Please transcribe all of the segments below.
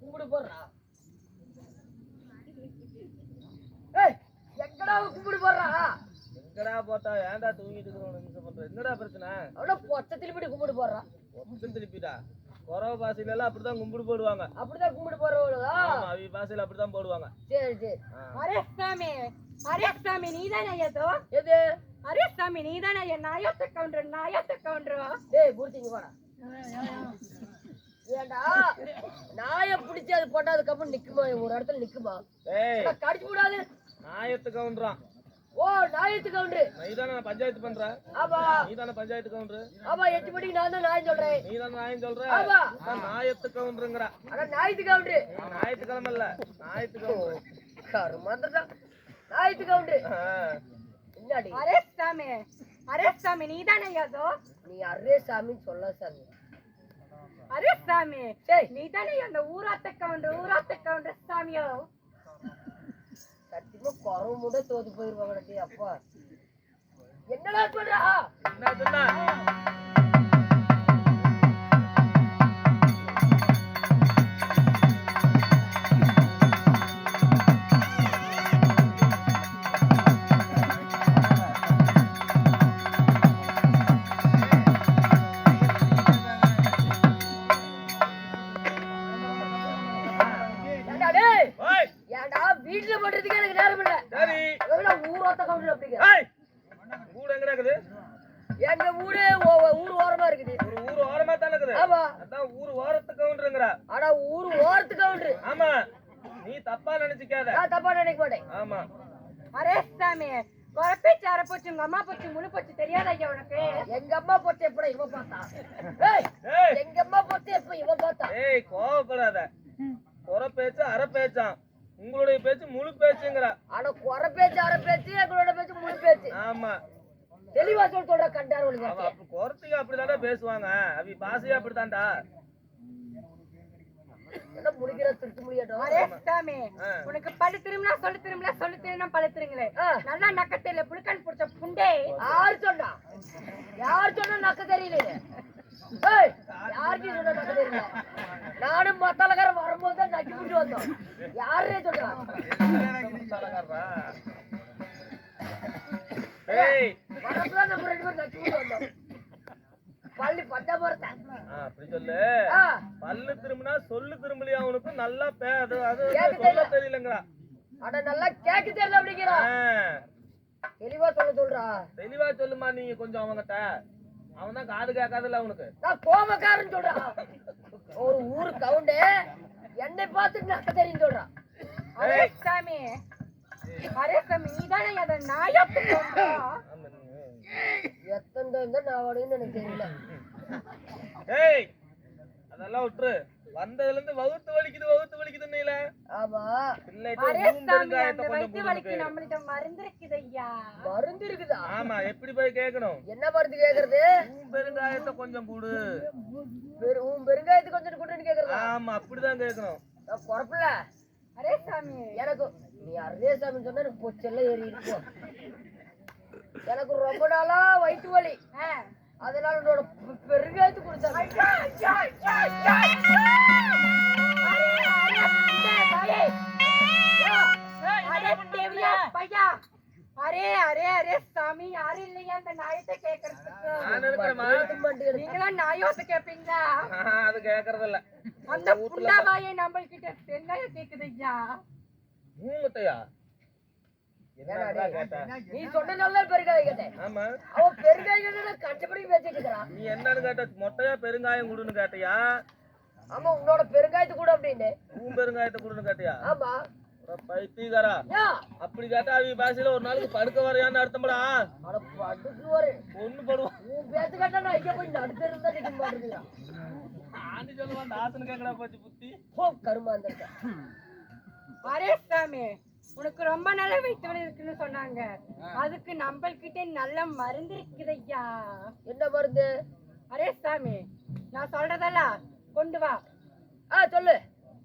கும்பிடு போடுறா? ஏய் எங்கடா அவன் கும்பிடு போடுறா? எங்கடா போட்டா ஏன்டா தூங்கிட்டு இருக்கிற ஒரு நிமிஷம் பண்ற. என்னடா பிரச்சனை? அவன பொத்த திருப்பி கும்பிடு போடுறா. ஒத்தும் திருப்பிட்டா குறவ பாசையில எல்லாம் அப்படிதான் கும்பிடு போடுவாங்க. அப்படிதான் கும்பிடு ஆமா அவங்க பாசையில அப்படிதான் போடுவாங்க. சரி சரி. அரே சாமி அரே சாமி ஏதோ எது? அரே சாமி நீதானே என் நாயத்து கவுண்டர் நாயத்து கவுண்டர்? டேய் பூர்த்திங்க வாடா ஏண்டா? நாயை பிடிச்சி அது போட்டா அதுக்கப்புறம் நிக்குமா? ஒரு இடத்துல நிக்குமா? கடிச்சு விடாது நாயத்து கவுண்டரான் ஓ நாயத்து கவுண்டரு. நீதானே பஞ்சாயத்து பண்ற? ஆமா. நீதானே பஞ்சாயத்து கவுண்டரு? ஆமா எட்டு மணிக்கு நான் தான் சொல்றேன். நீதானே நாயம் சொல்ற? ஆமா. நாயத்து கவுண்டருங்கிற. ஆனா நாயத்து கவுண்டரு. ஞாயிற்றுக்கிழமை இல்ல. கவுண்டரு. நாயத்து கவுண்டரு. ஆ. என்னடி அரே சாமி. அரே சாமி நீதானே ஏதோ நீ அரே சொல்ல சாமி. அரே சாமி. டேய் நீதானே அந்த ஊராத்த கவுண்டர் ஊராத்த கவுண்டர் சாமியோ? சத்தியமா குறவு முட தோத்து போயிருவாங்க அப்பா. என்னடா சொல்றா? என்ன சொன்னா? ஊராத்த கவுண்டர் அப்படிங்க ஏய் ஊடு எங்கடா இருக்குது? எங்க ஊரு ஓரமா இருக்குது. ஒரு ஊர் ஓரமா தானே இருக்குது? ஆமா. அதான் ஊர் ஓரத்து கவுண்டருங்கிற. ஆனா ஊர் ஓரத்து கவுண்டரு. ஆமா. நீ தப்பா நினைச்சுக்காத. நான் தப்பா நினைக்க மாட்டேன். ஆமா. அரே சாமி வரப்பேச்சு அரைப்போச்சு உங்க அம்மா போச்சு முழு போச்சு தெரியாதா ஐயா உனக்கு? எங்க அம்மா பொட்டு எப்பட இவன் பார்த்தா? எங்க அம்மா பொட்டு எப்ப இவன் பார்த்தா? ஏய் கோவப்படாத. குற பேச்சு அரை பேச்சான் உங்களுடைய பேச்சு முழு பேச்சுங்கிற. ஆனா குறை பேச்சு அரை பேச்சு எங்களோட பேச்சு முழு பேச்சு. ஆமா. தெளிவா சொல்ல சொல்ற கண்டார் ஒழுங்கு அப்ப குறத்துக்கு அப்படிதான்டா பேசுவாங்க. அவி பாசையே ஆ. உனக்கு பழு திரும்பினா சொல்லு திரும்பல சொல்லு திரும்பினா பழு திருங்களே. நல்லா நக்கத்தில புழுக்கன் பிடிச்ச புண்டே. யார் சொன்னா? யார் சொன்னா நக்க தெரியல நானும் மத்தாலக்காரன் வரும்போது தான் நக்கி விட்டு வந்தோம். யாரே சொல்றா? தலகாரரா? ஏய். வரப்பதான் நம்ம ரெண்டு பேரும் நக்கி வந்தோம். பள்ளி பட்டா போறேன் அப்படி சொல்லு. பல்லு திரும்பினா சொல்லு திரும்பலையா அவனுக்கு நல்லா பே அது அது கேட்க சொல்ல தெரியலங்கிறா. அட நல்லா கேட்க தெரியல அப்படிங்கிறா. தெளிவா சொல்ல சொல்றா. தெளிவா சொல்லுமா நீங்க கொஞ்சம் அவங்கிட்ட. அவன் தான் காது கேட்காதுல்ல அவனுக்கு. நான் கோபக்காரன் சொல்றான். ஒரு ஊர் கவுண்டே என்னை பார்த்துட்டு நக்க தெரியும் சொல்றான். சாமி. அரே சாமி நீதானே அதை நாயத்து கவுண்டர் ஆமா, நீ- எத்தனை நான் வடைன்னு எனக்கு தெரியல ஏய் அதெல்லாம் விட்டுரு. வந்ததுல இருந்து வகுத்து வலிக்குது வகுத்து வலிக்குதுன்னு இல்ல ஆமா. பெருங்காயத்தை வயிற்று கொடுன்னு வலிக்கு. நம்மள்ட்ட மருந்து இருக்குது ஐயா மருந்து இருக்குதா ஆமா எப்படி போய் கேட்கணும்? என்ன மருந்து கேக்குறது ஊன் பெருங்காயத்தை கொஞ்சம் கூடு. பெரு உன் பெருங்காயத்துக்கு கொஞ்சம் கூட்டன்னு கேக்குறதா ஆமா அப்படிதான் கேட்கணும். நான் குறப்பல. அரே சாமி. எனக்கு நீ அரே சாமி சொன்னா எனக்கு பொச்செல்லாம் ஏறி இருக்கும் எனக்கு ரொம்ப நாளா வயிற்று வலி. ஆ. அதனால என்னோட பெ- பெருங்காயத்து ஐயா. அரே, அரே. அரே, தேவியா, பையா. அரே அரே அரே சாமி யாரும் இல்லையா அந்த நாயத்தை கேக்குறதுக்கு? நீங்களாம் நாயோத்தை கேப்பீங்களா? அது கேக்குறது இல்ல அந்த புண்டாவாயே நம்மள்கிட்ட தென்னாய கேக்குது ஐயா. நீ பெருங்காயம் கேட்டேன். ஆமா. அவன் பெருங்காயம் பேசிட்டு இருக்கிறான் நீ என்னன்னு கேட்ட மொட்டையா பெருங்காயம் குடுன்னு கேட்டியா? ஆமா உன்னோட பெருங்காயத்து கூட அப்படின்னு ஊன் பெருங்காயத்தை குடுன்னு கேட்டியா? ஆமா. யா. அப்படி கேட்டா அவங்க பாசையில ஒரு நாளைக்கு படுக்க வரையான்னு அர்த்தம்டா. அட படுக்கு ஒண்ணு படுவான் உன் பேச்சு கேட்டா நான் இங்க போய் நடுத்து இருந்தா நிக்க மாட்டேங்கிறான் ஆண்டி சொல்லுவான் தாசனு கேக்குறா போச்சு புத்தி. போ கருமாந்திருக்க அரே சாமி. உனக்கு ரொம்ப நல்ல வயிற்று வலி இருக்குன்னு சொன்னாங்க. அதுக்கு நம்மள்கிட்ட நல்ல மருந்து இருக்குது ஐயா. என்ன மருந்து? அரே சாமி நான் சொல்றதெல்லாம் கொண்டு வா. ஆ சொல்லு.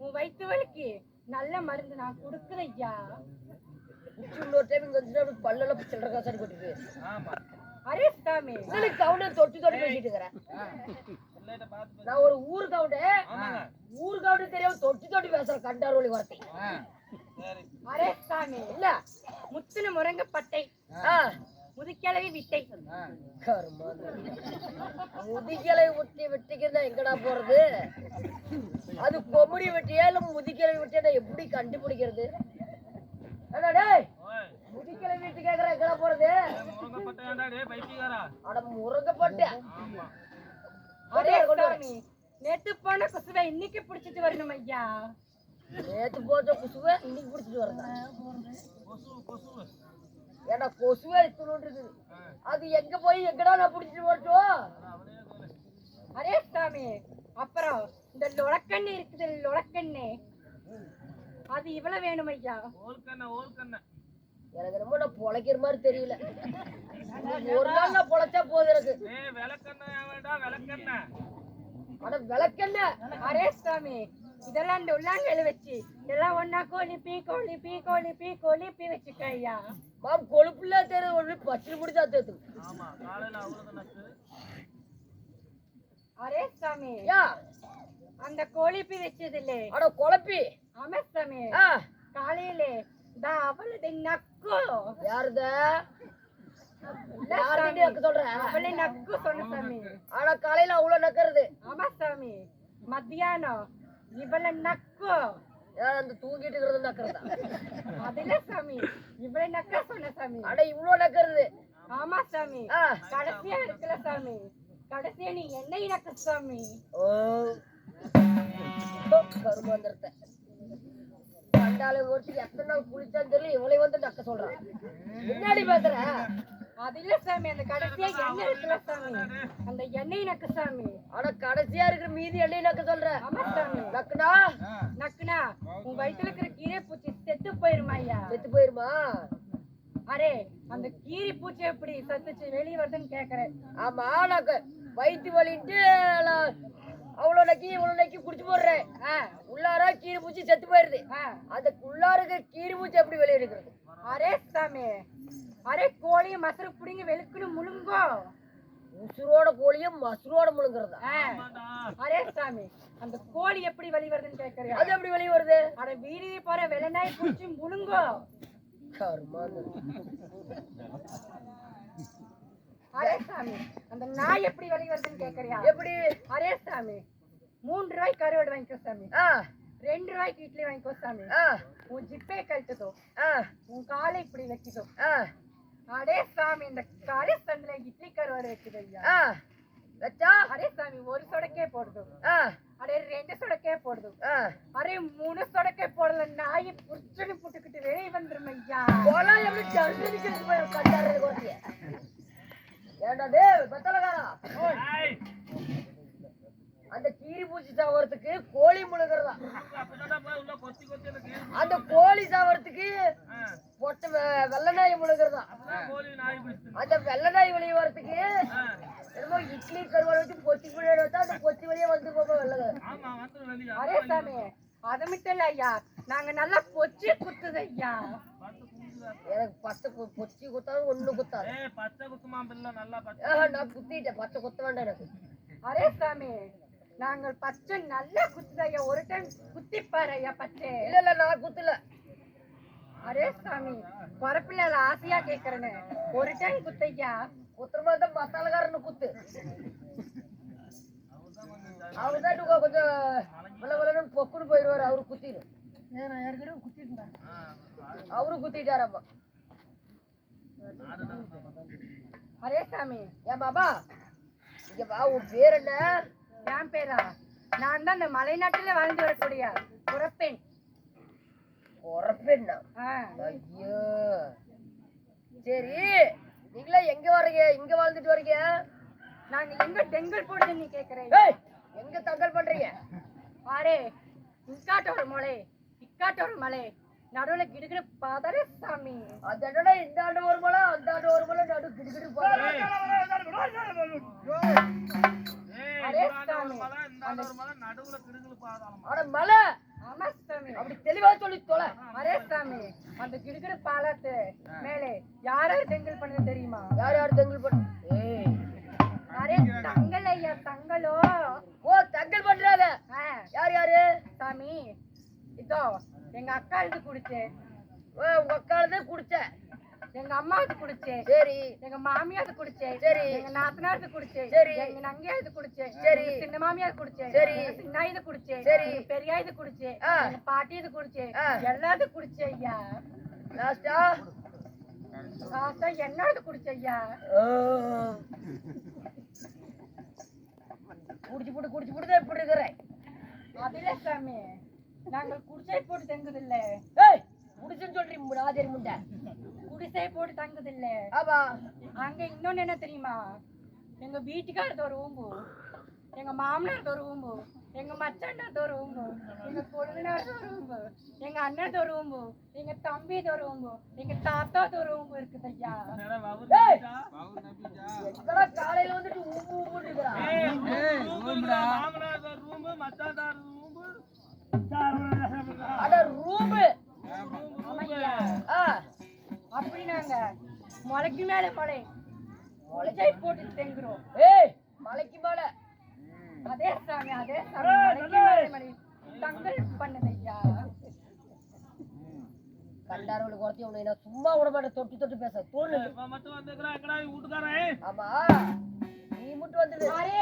உன் வயிற்று வலிக்கு நல்ல மருந்து நான் கொடுக்குறேன் ஐயா. இன்னொரு டைம் இங்க வந்துட்டு அப்படி பல்லெல்லாம் சில்லற காசாடி கொட்டிட்டு. ஆமா. அரே சாமி. இல்லை கவுண்டர் தொட்டு தொட்டு பேசிட்டு இருக்கிறேன். நான் ஒரு ஊர் கவுண்டர் ஆமாங்க. ஊர் கவுண்டர் தெரியாம தொட்டு தொட்டு பேசுறேன் கண்டாரோலி வார்த்தை சரி. அரே சாமி இல்ல முத்துன முருங்கப்பட்டை. ஆ. முதுக்கிழவி விட்டை கருமா முதிக்கலை முட்டி வெட்டிக்கிறதா எங்கடா போறது? அது கொம்புடி வெட்டியா இல்ல முதிக்கலை வெட்டியா எப்படி கண்டுபிடிக்கிறது? முதிக்கலை வீட்டு கேக்குற எங்கடா போறது? அட முருங்கப்பட்டு. நேத்து போன குசுவை இன்னைக்கு பிடிச்சிட்டு வரணும் ஐயா. நேத்து போச்ச கொசுவை இன்னைக்கு பிடிச்சிட்டு கொசு ஏடா கொசுவே இருக்குது அது எங்க போய் எங்கடா நான் பிடிச்சிட்டு சொல்லு அரே சாமி அப்புறம் இந்த லொடக்கண்ணு இருக்குது லொடக்கண்ணு அது இவ்வளவு வேணும் ஐயா. எனக்கு ரொம்ப நான் பொழைக்கிற மாதிரி தெரியல. ஒரு நாள் நான் பொழைச்சா போதும் எனக்கு. ஏய் விளக்கண்ண அரே சாமி இதெல்லாம் இந்த உள்ளாங்கல வச்சு எல்லாம் ஒன்னா கோழி பீ கோழி பீ கோழி பீ கோழி பீ வச்சுக்க ஐயா. மாம் கொழுப்புல தெரியுது ஒண்ணு பச்சை முடிச்சா தேத்து. ஆமா காலையில அவ்வளவு நக்கு அரே சாமி. யா. அந்த கோழி பீ வச்சது இல்லே அட குழப்பி. ஆமா சாமி. ஆ. காலையில தா அவளது நக்கு. யாருத? சொல்ற? அவளை நக்கு சொன்ன சாமி. ஆனா காலையில அவ்வளவு நக்கறது. ஆமா சாமி. மத்தியானம் இவளை நக்கு. யார் அந்த தூங்கிட்டு இருக்கிறது நக்கறதா? அதுல சாமி. இவளை நக்க சொன்ன சாமி. அட இவ்வளவு நக்கறது. ஆமா சாமி. கடைசியா இருக்குல்ல சாமி. கடைசியா நீ என்னை நக்க சாமி. ஓ. கருமாந்திரத்தை கண்டாலே ஓட்டி எத்தனை நாள் குளிச்சான்னு தெரியல இவளை வந்து நக்க சொல்றான் முன்னாடி பேசுற அது இல்ல சாமி அந்த கடைசியா எண்ணெய் இருக்குல்ல சாமி? அந்த எண்ணெய் நக்க சாமி. ஆனா கடைசியா இருக்கிற மீதி எண்ணெய் நக்க சொல்ற. ஆமா சாமி. நக்குனா? நக்குனா? உன் வயித்துல இருக்கிற கீரை பூச்சி செத்து போயிருமா ஐயா? செத்து போயிருமா? அரே அந்த கீரி பூச்சி எப்படி சத்துச்சு வெளியே வருதுன்னு கேக்குறேன். ஆமா நாக்கு வயிற்று வலின்ட்டு நான் அவ்வளோ நக்கி இவ்வளோ நக்கி குடிச்சு போடுறேன். உள்ளார கீரி பூச்சி செத்து போயிருது. ஆ. அந்த உள்ளார இருக்கிற கீரி பூச்சி எப்படி வெளியே எடுக்கிறது அரே சாமி. அரே கோழிய மசரு புடிங்க வெளுக்குன்னு முழுங்கோ. உசுரோட கோழியும் மசுரோட முழுங்குறதா. அரே சாமி அந்த கோழி எப்படி வெளி வருதுன்னு கேக்குறியா? அது எப்படி வெளியே வருது? அட வீதியை போற வெள்ளநாய் பூச்சி முழுங்கோ. அரே சாமி அந்த நாய் எப்படி வெளி வருதுன்னு கேக்குறியா? எப்படி? அரே சாமி மூன்று ரூபாய்க்கு கருவாடு வாங்கிக்கோ சாமி. ஆ. ரெண்டு ரூபாய்க்கு இட்லி வாங்கிக்கோ சாமி. ஆ. உன் ஜிப்பே கழட்டுதோ. ஆ. உன் காலை இப்படி வைக்கிதோ அடே சாமி இந்த காலை சந்தில இட்லி கருவாடு வைக்குது ஐயா. ஆ. வச்சா அரே சாமி ஒரு சொடக்கே போடுது. ஆ. அடே ரெண்டு சொடக்கே போடுது. ஆ. அரே மூணு சொடக்கே போடல நாய் புடிச்சுன்னு புட்டுக்கிட்டு வெளியே வந்துரும் ஐயா. போலாம் எப்படி ஜல்லிக்கிறது போய் கண்டாரு கோழிய ஏண்டா டேய் பத்தலகாரா? அந்த கீரி பூச்சி சாவறதுக்கு கோழி முழுகிறதா? அப்பதான் போய் உள்ள கொத்தி கொத்தி எனக்கு அந்த கோழி சாவறதுக்கு பொட்டை வெ- வெள்ளை நாய் முழுகிறதா? அந்த வெள்ளை நாய் வெளியே வரதுக்கு என்னமோ இட்லி கருவாடு வச்சு பொத்தி பிள்ளையோட வச்சா அந்த பொத்தி வெளியே வந்து வெளியே. அரே சாமி அது மட்டும் இல்ல ஐயா நாங்க நல்லா பொச்சி குத்துது ஐயா. எனக்கு பச்சை பொச்சி குத்தாலும் ஒண்ணு குத்தாது. பச்சை குத்துமா பிள்ளை நல்லா பச்சை ஆஹா, நான் குத்திட்டேன் பச்சை குத்த வேண்டாம் எனக்கு. அரே சாமி நாங்கள் பச்சை நல்லா குத்துது ஐயா. ஒரு டைம் குத்திப்பாரு ஐயா பச்சை. இல்ல இல்ல நான் குத்தல. அரே சாமி பரப்பில்ல ஆசையா கேக்குறேன்னு. ஒரு டைம் குத்தையா குத்துற மாதிரி தான் மசாலக்காரனு குத்து. அவரு தான் கொஞ்சம் வெள்ள வெள்ளன்னு பொக்குன்னு போயிடுவாரு அவரு குத்திடும் நான் ஏற்கனவே குத்திருந்தேன். அவரு குத்திட்டாரப்பா அரே சாமி ஏன் பாபா இங்க வா உன் பேர் என்ன? என் பேரா? நான் தான் இந்த மலைநாட்டுல வாழ்ந்து வரக்கூடிய புறப்பெண். ஐயோ சரி நீங்களே எங்க வர்றீங்க இங்க வாழ்ந்துட்டு வர்றீங்க நாங்க எங்க டெங்கல் போடுது நீ கேக்குறேன் எங்க தங்கல் பண்றீங்க பாரே இங்காட்ட ஒரு மலை இக்காட்ட ஒரு மலை நடுவுல கிடுகிடு பதற சாமி அது என்னடா இந்த ஆண்டு ஒரு மலை அந்த ஆண்டு ஒரு மலை நடு கிடுகிடு மலை, நடுவுல கிடுகிடு மலை அப்படி தெளிவா சொல்லி தொலை. அரே சாமி அந்த கிடுகிடு பாலத்து மேலே யார் யார் தெங்கல் பண்ணது தெரியுமா? யார் யார் தெங்கல் பண்ண ஏய். அரே தங்கள் ஐயா தங்களோ? ஓ தங்கல் பண்றாத ஆ, யார் யாரு? சாமி இதோ எங்க அக்கா இது குடிச்சு ஓ உங்க அக்காலதே குடிச்ச எங்க அம்மாவுக்கு குடிச்சு சரி. எங்க மாமியாருக்கு குடிச்சு சரி. எங்க நாத்தனாருக்கு குடிச்சு சரி. எங்க நங்கையாருக்கு குடிச்சு சரி. சின்ன மாமியார் குடிச்சு சரி. சின்ன இது குடிச்சு சரி. பெரியா இது குடிச்சு ஆ. எங்க பாட்டி இது குடிச்சு ஆ. எல்லாத்தையும் குடிச்சு ஐயா. லாஸ்டா? லாஸ்டா என்னது குடிச்சு ஐயா. குடிச்சு போட்டு குடிச்சு போட்டு இப்படி இருக்கிறேன். அதுல சாமி நாங்கள் குடிசை போட்டு தங்குதில்ல ஏய்! குடிச்சுன்னு சொல்றீங்க ராஜரி முண்டை குடிசை போட்டு தங்குதில்ல. ஆமா. அங்க இன்னொன்னு என்ன தெரியுமா? எங்க வீட்டுக்காரது ஒரு ஊம்பு. எங்க மாமனார்து ஒரு ஊம்பு. எங்க மச்சாண்டார்து ஒரு ஊம்பு. எங்க கொழுந்தனார்து ஒரு ஊம்பு. எங்க அண்ணன் ஒரு ஊம்பு. எங்க தம்பிது ஒரு ஊம்பு. எங்க தாத்தாது ஒரு ஊம்பு இருக்குது ஐயா. காலையில வந்துட்டு ஊம்பு ஊம்பு. மலைக்கு மேல மலை. குடிசை போட்டு தெங்குறோம். ஏய்! மலைக்கு மேல. அதே சாமி அதே சாமி. மலைக்கு மேல மலை. தங்கல் பண்ணது ஐயா கண்டாரவளுக்கு ஒருத்தி உன்னை நான் சும்மா விட மாட்டேன். தொட்டு தொட்டு பேச. தோணு மட்டும் வந்துக்கிறான், எங்கடா வீட்டுக்காரன்? ஆமா. நீ மட்டும் வந்துடு அரே